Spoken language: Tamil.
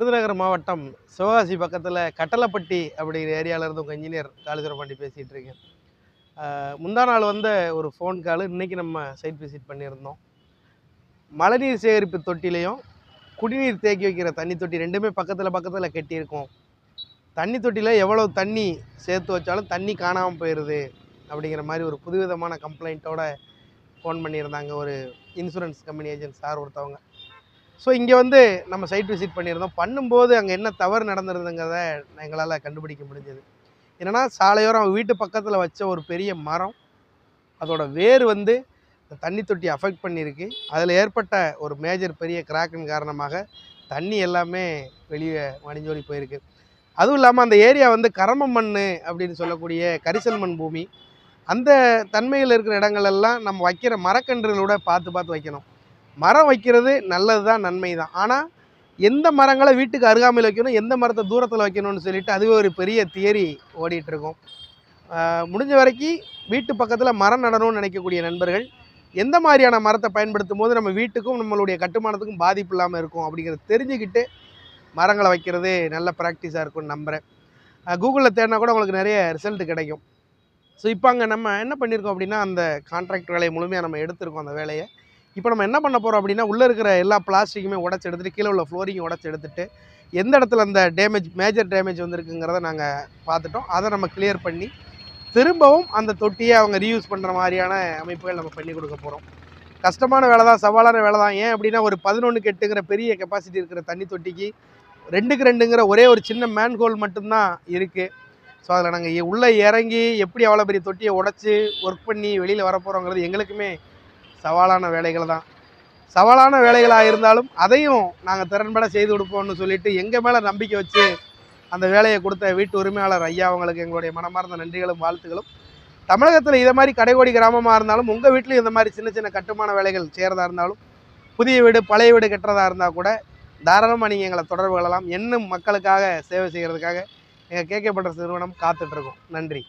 விருதுநகர் மாவட்டம் சிவகாசி பக்கத்தில் கட்டளப்பட்டி அப்படிங்கிற ஏரியாவிலேருந்து உங்கள் இன்ஜினியர் காளிதுரபாண்டி பேசிகிட்டு இருக்கேன் முந்தா நாள் வந்த ஒரு ஃபோன் கால் இன்றைக்கி நம்ம சைட் விசிட் பண்ணியிருந்தோம். மழைநீர் சேகரிப்பு தொட்டிலையும் குடிநீர் தேக்கி வைக்கிற தண்ணி தொட்டி ரெண்டுமே பக்கத்தில் பக்கத்தில் கட்டியிருக்கோம். தண்ணி தொட்டியில் எவ்வளோ தண்ணி சேர்த்து வச்சாலும் தண்ணி காணாமல் போயிடுது அப்படிங்கிற மாதிரி ஒரு புதுவிதமான கம்ப்ளைண்ட்டோட ஃபோன் பண்ணியிருந்தாங்க ஒரு இன்சூரன்ஸ் கம்பெனி ஏஜென்ட் சார் ஒருத்தவங்க. ஸோ இங்கே வந்து நம்ம சைட் விசிட் பண்ணியிருந்தோம். பண்ணும்போது அங்கே என்ன தவறு நடந்திருந்துங்கிறத எங்களால் கண்டுபிடிக்க முடிஞ்சது. என்னென்னா சாலையோரம் வீட்டு பக்கத்தில் வச்ச ஒரு பெரிய மரம் அதோட வேர் வந்து தண்ணி தொட்டி அஃபெக்ட் பண்ணியிருக்கு. அதில் ஏற்பட்ட ஒரு மேஜர் பெரிய கிராக்கின் காரணமாக தண்ணி எல்லாமே வெளியே வடிஞ்சோடி போயிருக்கு. அதுவும் இல்லாமல் அந்த ஏரியா வந்து கரம மண் அப்படின்னு சொல்லக்கூடிய கரிசல் மண் பூமி. அந்த தன்மையில் இருக்கிற இடங்கள் எல்லாம் நம்ம வைக்கிற மரக்கன்றுகளோட பார்த்து பார்த்து வைக்கணும். மரம் வைக்கிறது நல்லது தான் நன்மை தான் ஆனால் எந்த மரங்களை வீட்டுக்கு அருகாமையில் வைக்கணும் எந்த மரத்தை தூரத்தில் வைக்கணும்னு சொல்லிட்டு அதுவே ஒரு பெரிய தியரி ஓடிட்டுருக்கோம். முடிஞ்ச வரைக்கும் வீட்டு பக்கத்தில் மரம் நடணும்னு நினைக்கக்கூடிய நண்பர்கள் எந்த மாதிரியான மரத்தை பயன்படுத்தும் போது நம்ம வீட்டுக்கும் நம்மளுடைய கட்டுமானத்துக்கும் பாதிப்பு இல்லாமல் இருக்கும் அப்படிங்கிறத தெரிஞ்சுக்கிட்டு மரங்களை வைக்கிறது நல்ல ப்ராக்டிஸாக இருக்கும்னு நம்புகிறேன் கூகுளில் தேடினா கூட உங்களுக்கு நிறைய ரிசல்ட் கிடைக்கும். ஸோ இப்போ அங்கே நம்ம என்ன பண்ணியிருக்கோம் அப்படின்னா அந்த கான்ட்ராக்ட் வேலையை முழுமையாக நம்ம எடுத்திருக்கோம் அந்த வேலையை. இப்போ நம்ம என்ன பண்ண போகிறோம் அப்படின்னா உள்ளே இருக்கிற எல்லா பிளாஸ்டிக்குமே உடச்சி எடுத்துகிட்டு கீழே உள்ள ஃப்ளோரிங் உடச்சி எடுத்துட்டு எந்த இடத்துல அந்த டேமேஜ் மேஜர் டேமேஜ் வந்திருக்குங்கிறத நாங்கள் பார்த்துட்டோம். அதை நம்ம கிளியர் பண்ணி திரும்பவும் அந்த தொட்டியை அவங்க ரீயூஸ் பண்ணுற மாதிரியான அமைப்புகள் நம்ம பண்ணி கொடுக்க போகிறோம் கஷ்டமான வேலை தான் சவாலான வேலை தான். ஏன் அப்படின்னா ஒரு பதினொன்றுக்கு எட்டுங்கிற பெரிய கெப்பாசிட்டி இருக்கிற தண்ணி தொட்டிக்கு ரெண்டுக்கு ரெண்டுங்கிற ஒரே ஒரு சின்ன மேன்ஹோல் மட்டும்தான் இருக்குது ஸோ அதில் நாங்கள் உள்ளே இறங்கி எப்படி அவ்வளோ பெரிய தொட்டியை உடச்சி ஒர்க் பண்ணி வெளியில் வரப்போகிறோங்கிறது எங்களுக்குமே சவாலான வேலைகள் தான். சவாலான வேலைகளாக இருந்தாலும் அதையும் நாங்கள் திறன்பட செய்து கொடுப்போம்னு சொல்லிட்டு எங்கள் மேலே நம்பிக்கை வச்சு அந்த வேலையை கொடுத்த வீட்டு உரிமையாளர் ஐயா அவங்களுக்கு எங்களுடைய மனமார்ந்த நன்றிகளும் வாழ்த்துகளும். தமிழகத்தில் இதை மாதிரி கடைகோடி கிராமமாக இருந்தாலும் உங்கள் வீட்லேயும் இந்த மாதிரி சின்ன சின்ன கட்டுமான வேலைகள் செய்கிறதா இருந்தாலும் புதிய வீடு பழைய வீடு கட்டுறதா இருந்தால் கூட தாராளமாக நீங்கள் எங்களை தொடர்பு கொள்ளலாம். இன்னும் மக்களுக்காக சேவை செய்கிறதுக்காக எங்கள் கேகே பட்ரஸ் நிறுவனம் காத்துட்ருக்கோம் நன்றி.